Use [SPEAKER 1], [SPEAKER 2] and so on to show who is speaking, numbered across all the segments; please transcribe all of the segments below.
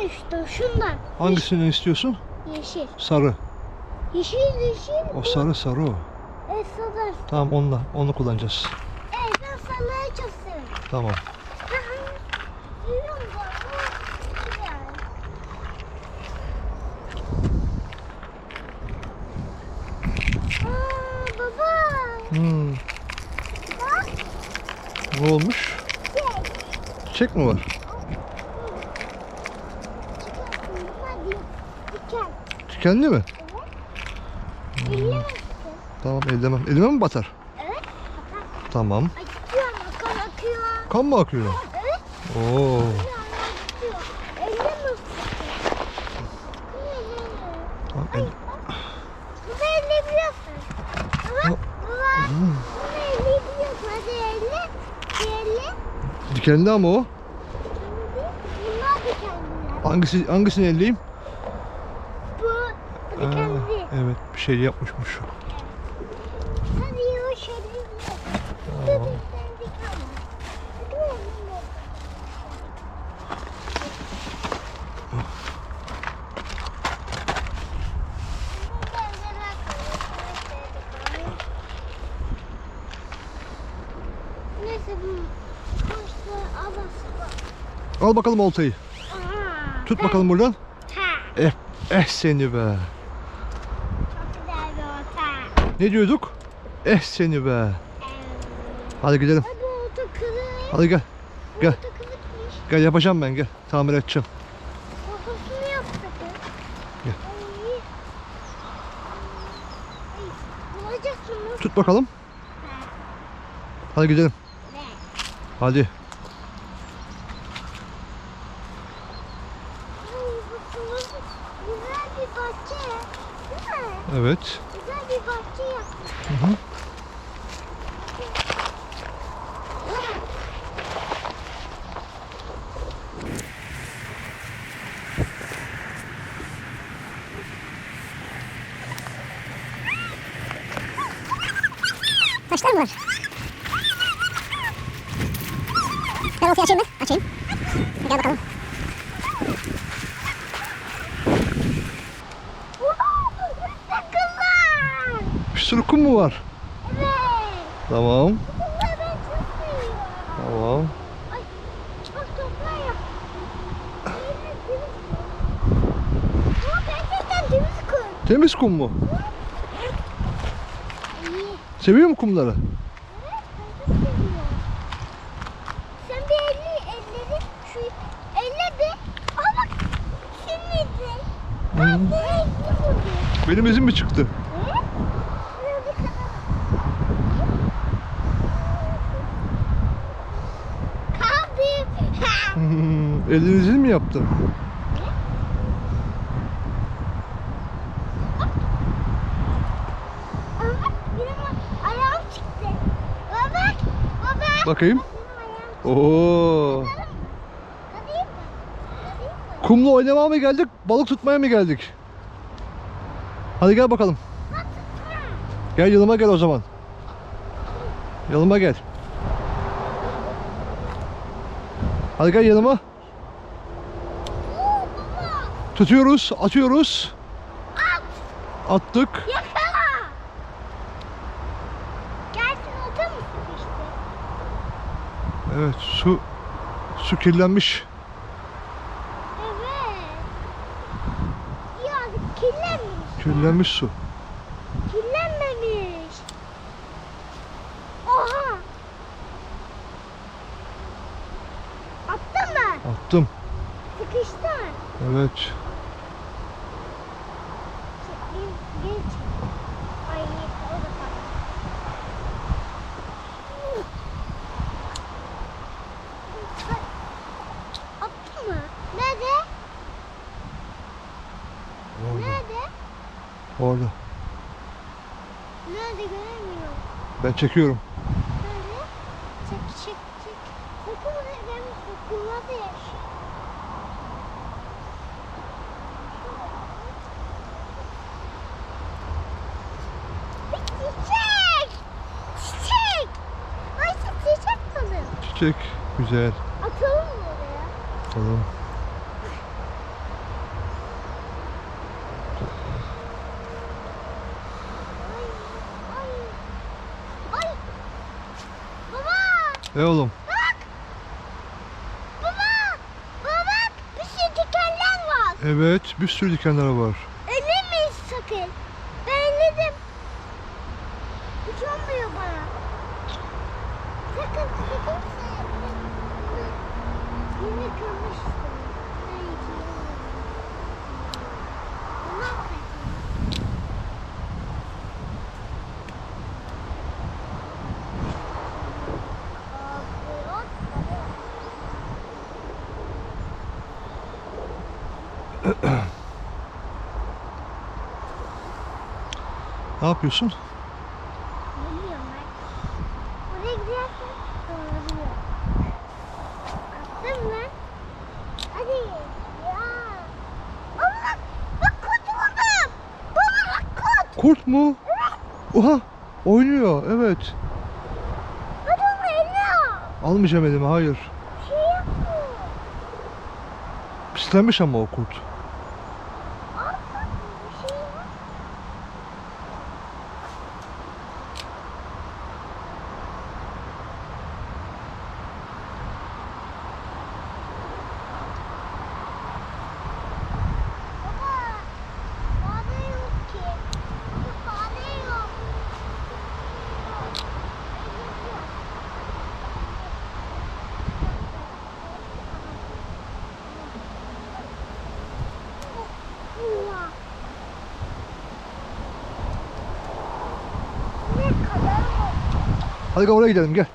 [SPEAKER 1] İşte şundan.
[SPEAKER 2] Hangisini istiyorsun?
[SPEAKER 1] Yeşil.
[SPEAKER 2] Sarı.
[SPEAKER 1] Yeşil yeşil.
[SPEAKER 2] O sarı sarı o.
[SPEAKER 1] Evet sarı.
[SPEAKER 2] Tamam onunla onu kullanacağız.
[SPEAKER 1] Evet ben sarıları çok severim.
[SPEAKER 2] Tamam.
[SPEAKER 1] Aa baba.
[SPEAKER 2] Hmm.
[SPEAKER 1] Bak.
[SPEAKER 2] Ne olmuş?
[SPEAKER 1] Şey.
[SPEAKER 2] Çiçek mi var? Dikenli mi?
[SPEAKER 1] Evet. Ellemezsin.
[SPEAKER 2] Tamam ellemem. Elime mi batar?
[SPEAKER 1] Evet.
[SPEAKER 2] Tamam.
[SPEAKER 1] Ama kan akıyor.
[SPEAKER 2] Kan mı akıyor?
[SPEAKER 1] Evet.
[SPEAKER 2] Oo. Tamam,
[SPEAKER 1] Ay,
[SPEAKER 2] el-
[SPEAKER 1] bak. Bunu elleyebiliyorsun. Baba,
[SPEAKER 2] Hı.
[SPEAKER 1] baba.
[SPEAKER 2] Hmm.
[SPEAKER 1] Bunu elleyebiliyorsun. Hadi elle. Elle.
[SPEAKER 2] Dikenli ama o.
[SPEAKER 1] Bunlar.
[SPEAKER 2] Hangisi hangisini elleyeyim? Aa, evet bir şey yapmışmış.
[SPEAKER 1] Hadi yavaş
[SPEAKER 2] Tamam. Al bakalım oltayı.
[SPEAKER 1] Aa,
[SPEAKER 2] Tut bakalım buradan. Eh, eh seni be.
[SPEAKER 1] çok güzel bir orta.
[SPEAKER 2] Ne diyorduk? Eh seni be. Hadi gidelim.
[SPEAKER 1] Hadi orta kırık.
[SPEAKER 2] Hadi gel. Gel.
[SPEAKER 1] Kırıkmış.
[SPEAKER 2] Gel yapacağım ben gel. Tamir edeceğim.
[SPEAKER 1] Ortasını yaptık.
[SPEAKER 2] Gel.
[SPEAKER 1] Ay. Ay, bulacaksınız.
[SPEAKER 2] Tut bakalım.
[SPEAKER 1] Ha,
[SPEAKER 2] Hadi gidelim. Hadi. Evet.
[SPEAKER 1] Güzel bir bahçe yaptık.
[SPEAKER 2] Hı.
[SPEAKER 3] Taşlar mı var? Ben ortaya açayım mı? Açayım. Gel bakalım.
[SPEAKER 2] Kum mu var?
[SPEAKER 1] Evet.
[SPEAKER 2] Tamam. Tamam.
[SPEAKER 1] Ay, bak toplar. Ama gerçekten temiz kum.
[SPEAKER 2] Temiz kum mu? Seviyor mu kumları?
[SPEAKER 1] Evet, ben çok seviyorum. Sen bir elli, elleri şu elle bir. Aa bak, sinirdi.
[SPEAKER 2] Hı.
[SPEAKER 1] Bak, bu renkli buldu.
[SPEAKER 2] Benim izim mi çıktı?
[SPEAKER 1] Evet. Şuraya bir kadar. Kaldı. Ha.
[SPEAKER 2] Hmm, Elinizi mi yaptın? Bakayım. Oo. Kumla oynamaya mı geldik? Balık tutmaya mı geldik? Hadi gel bakalım. Gel yanıma gel o zaman. Yanıma gel. Hadi gel yanıma. Tutuyoruz, atıyoruz.
[SPEAKER 1] At.
[SPEAKER 2] Attık.
[SPEAKER 1] Yakala. Gelsin otur musun işte?
[SPEAKER 2] Evet, su su kirlenmiş.
[SPEAKER 1] Evet. Ya kirlenmemiş.
[SPEAKER 2] Kirlenmiş su.
[SPEAKER 1] Kirlenmemiş. Oha. Attın mı?
[SPEAKER 2] Attım.
[SPEAKER 1] Sıkıştın.
[SPEAKER 2] Evet. Orada.
[SPEAKER 1] Nerede göremiyorum.
[SPEAKER 2] Ben çekiyorum.
[SPEAKER 1] Çiçek
[SPEAKER 2] güzel.
[SPEAKER 1] Atalım mı oraya?
[SPEAKER 2] Atalım. Ay, ay.
[SPEAKER 1] Ay. Baba. E oğlum.
[SPEAKER 2] Evet bir sürü dikenler var. Ne yapıyorsun?
[SPEAKER 1] Bilmiyorum ben. Oraya gidersen. Attın mı? Hadi. Ya. Allah. Bak kurt buldum. Baba bak kurt.
[SPEAKER 2] Kurt mu? Oha oynuyor evet.
[SPEAKER 1] Hadi onu eline al.
[SPEAKER 2] Almayacağım elime hayır.
[SPEAKER 1] Bir şey yapmıyor.
[SPEAKER 2] Pislenmiş ama o kurt.
[SPEAKER 1] Al bak, bir şey yok. Baba, fare yok ki. Baba, fare yok. Allah. Ne kadar mı?
[SPEAKER 2] Hadi gel oraya gidelim gel.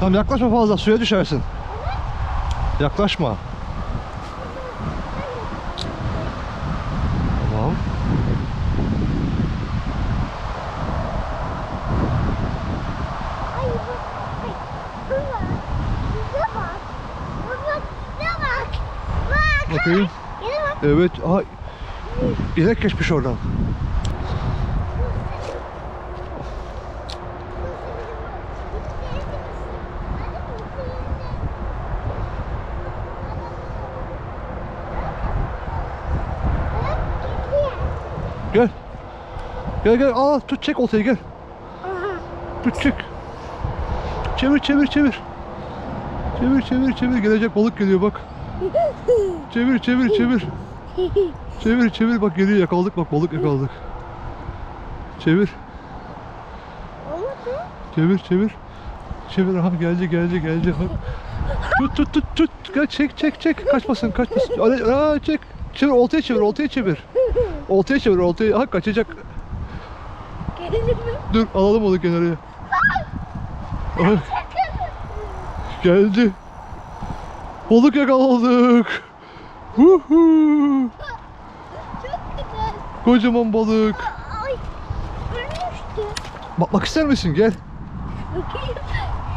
[SPEAKER 2] Tamam yaklaşma fazla suya düşersin. Yaklaşma. Tamam.
[SPEAKER 1] Ay bak. Ay. Baba. Bize bak. Baba bize bak. Bak.
[SPEAKER 2] Evet. Aha. İnek geçmiş oradan. Gel. Gel gel. Aa tut çek oltayı gel. Tut çek. Çevir çevir çevir. Çevir çevir çevir. Gelecek balık geliyor bak. Çevir çevir çevir. Çevir çevir bak geliyor yakaladık bak balık yakaladık. Çevir. Çevir çevir. Çevir aha geldi geldi geldi. Tut tut tut tut. Gel çek çek çek. Kaçmasın kaçmasın. Aa, çek. Çevir oltaya çevir oltaya çevir. Oltaya çevir oltaya. Aha kaçacak. Dur alalım onu kenarıya. Aha, geldi. Balık yakaladık. Huhu.
[SPEAKER 1] Çok güzel.
[SPEAKER 2] Kocaman balık.
[SPEAKER 1] Ay. Ölmüştü.
[SPEAKER 2] Bakmak ister misin? Gel.
[SPEAKER 1] Bakayım.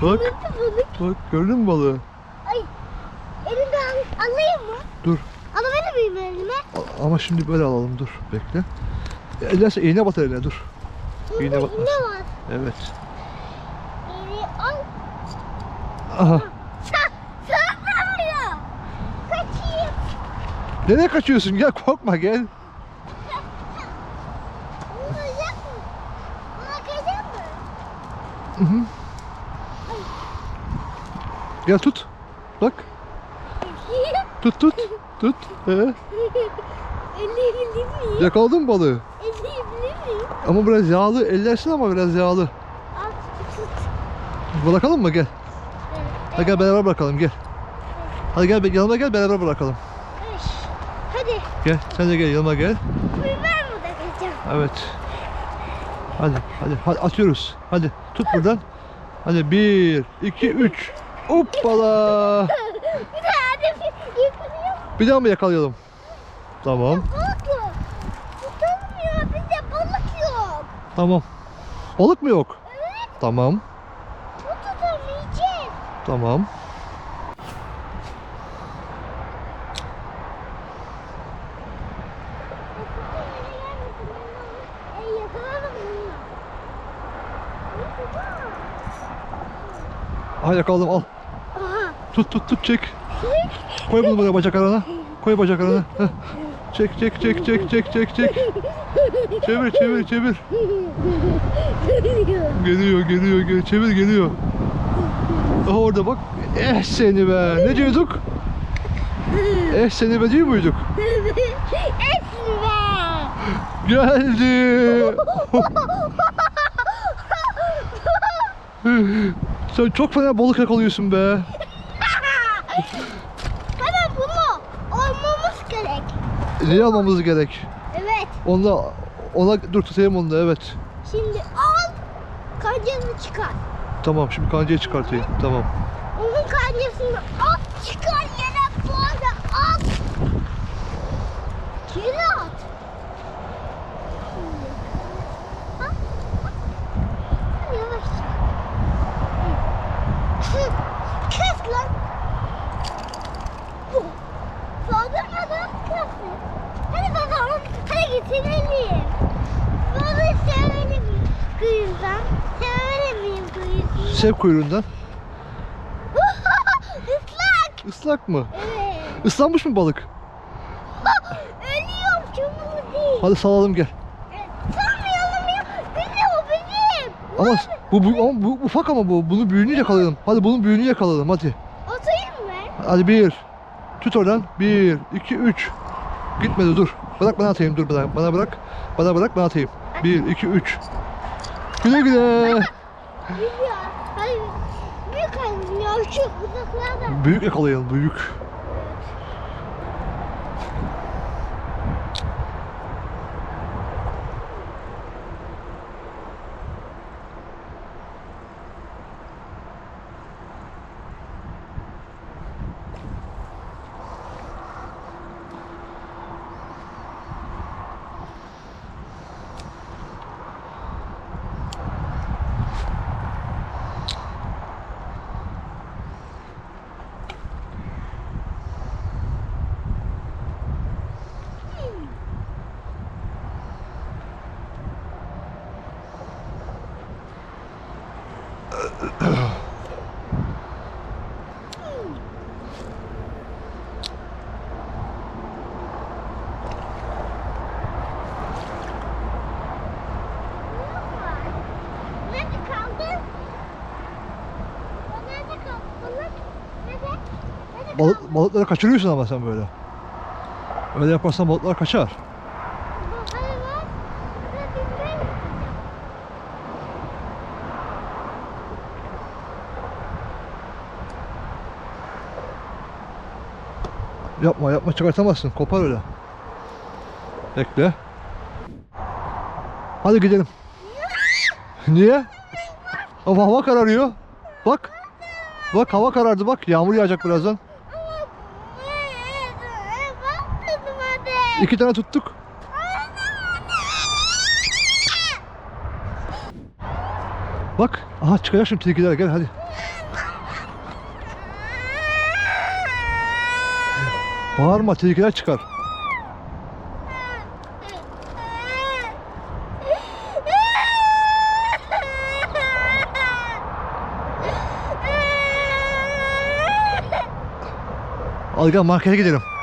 [SPEAKER 2] Bak.
[SPEAKER 1] Balık.
[SPEAKER 2] Bak gördün mü balığı?
[SPEAKER 1] Ay. Elimden alayım mı?
[SPEAKER 2] Dur.
[SPEAKER 1] Alabilir miyim elime?
[SPEAKER 2] A- Ama şimdi böyle alalım dur. Bekle. Ellerse iğne batar eline dur. İğne
[SPEAKER 1] Burada
[SPEAKER 2] batmaz.
[SPEAKER 1] iğne var.
[SPEAKER 2] Evet.
[SPEAKER 1] İğne al.
[SPEAKER 2] Aha. Nereye kaçıyorsun? Gel korkma gel. Hı hı. Gel tut. Bak. Tut tut. Tut. Ee,
[SPEAKER 1] Elleyebilir miyim?
[SPEAKER 2] yakaladın mı balığı?
[SPEAKER 1] Elleyebilir miyim?
[SPEAKER 2] Ama biraz yağlı. Ellersin ama biraz yağlı.
[SPEAKER 1] Al tut tut.
[SPEAKER 2] Bırakalım mı? Gel. Hadi gel beraber bırakalım gel. Hadi gel yanıma gel beraber bırakalım. Gel sen de gel yanıma gel.
[SPEAKER 1] Biber mi dökeceğim?
[SPEAKER 2] Evet. Hadi hadi hadi atıyoruz. Hadi tut buradan. Hadi bir, iki, üç. Hoppala.
[SPEAKER 1] Bir de hadi bir yıkılıyor.
[SPEAKER 2] Bir daha mı yakalayalım? Tamam.
[SPEAKER 1] Balık yok. Tutamıyor. Bizde balık yok.
[SPEAKER 2] Tamam. Balık mı yok?
[SPEAKER 1] Evet.
[SPEAKER 2] Tamam.
[SPEAKER 1] Bu tutamayacağız.
[SPEAKER 2] Tamam.
[SPEAKER 1] Ey yakaladım bunu.
[SPEAKER 2] Ha yakaladım al.
[SPEAKER 1] Aha.
[SPEAKER 2] Tut tut tut çek. Koy bunu buraya bacak arana. Koy bacak arana. Heh. Çek çek çek çek çek çek çek. Çevir çevir çevir. Geliyor geliyor geliyor. Çevir geliyor. Aha orada bak. Eh seni be. Ne diyorduk? Eh seni be diyor muyduk?
[SPEAKER 1] Esme.
[SPEAKER 2] Geldi. Sen çok fena balık yakalıyorsun be.
[SPEAKER 1] Hemen bunu almamız gerek.
[SPEAKER 2] Ne almamız gerek?
[SPEAKER 1] Evet.
[SPEAKER 2] Onda ona dur tutayım onu da evet.
[SPEAKER 1] Şimdi al. Kancasını çıkar.
[SPEAKER 2] Tamam şimdi kancayı çıkartayım. Tamam.
[SPEAKER 1] Onun kancasını at çıkar yere böyle at. Yere at. Şimdi. Ha? Hadi Yavaşça. Hı. Kes lan. Saldırmadan kes. Hadi bakalım. Hadi getirelim. Balığı sevelim kuyruğundan. Sevelim miyim kuyruğundan?
[SPEAKER 2] Sev kuyruğundan.
[SPEAKER 1] Islak.
[SPEAKER 2] Islak mı?
[SPEAKER 1] Evet.
[SPEAKER 2] Islanmış mı balık?
[SPEAKER 1] Ölüyorum çabuk değil.
[SPEAKER 2] Hadi salalım gel.
[SPEAKER 1] Sanmayalım ya. Benim o benim.
[SPEAKER 2] Ama bu, bu, ama bu ufak ama bu. Bunu büyüğünü yakalayalım. Hadi bunun büyüğünü yakalayalım hadi.
[SPEAKER 1] Atayım mı?
[SPEAKER 2] Hadi bir. Tut oradan. Bir, iki, üç. Gitmedi dur. Bırak bana atayım dur bana. Bana bırak. Bana bırak ben atayım. Bir, iki, üç. Güle güle.
[SPEAKER 1] Büyük hanım ya şu uzaklarda.
[SPEAKER 2] Büyük yakalayalım büyük.
[SPEAKER 1] Nerede kaldı? O nerede kaldı? Balık. Nerede? Nerede
[SPEAKER 2] Balık, balıkları kaçırıyorsun ama sen böyle. Öyle yaparsan balıklar kaçar. Yapma yapma çıkartamazsın. Kopar öyle. Bekle. Hadi gidelim. Niye? Ama hava kararıyor. Bak. Bak hava karardı bak. Yağmur yağacak birazdan.
[SPEAKER 1] Ama bak dedim hadi.
[SPEAKER 2] İki tane tuttuk. Bak. Aha çıkacak şimdi tilkiler gel hadi. Bağırma tilkiler çıkar. Al gel markete gidelim.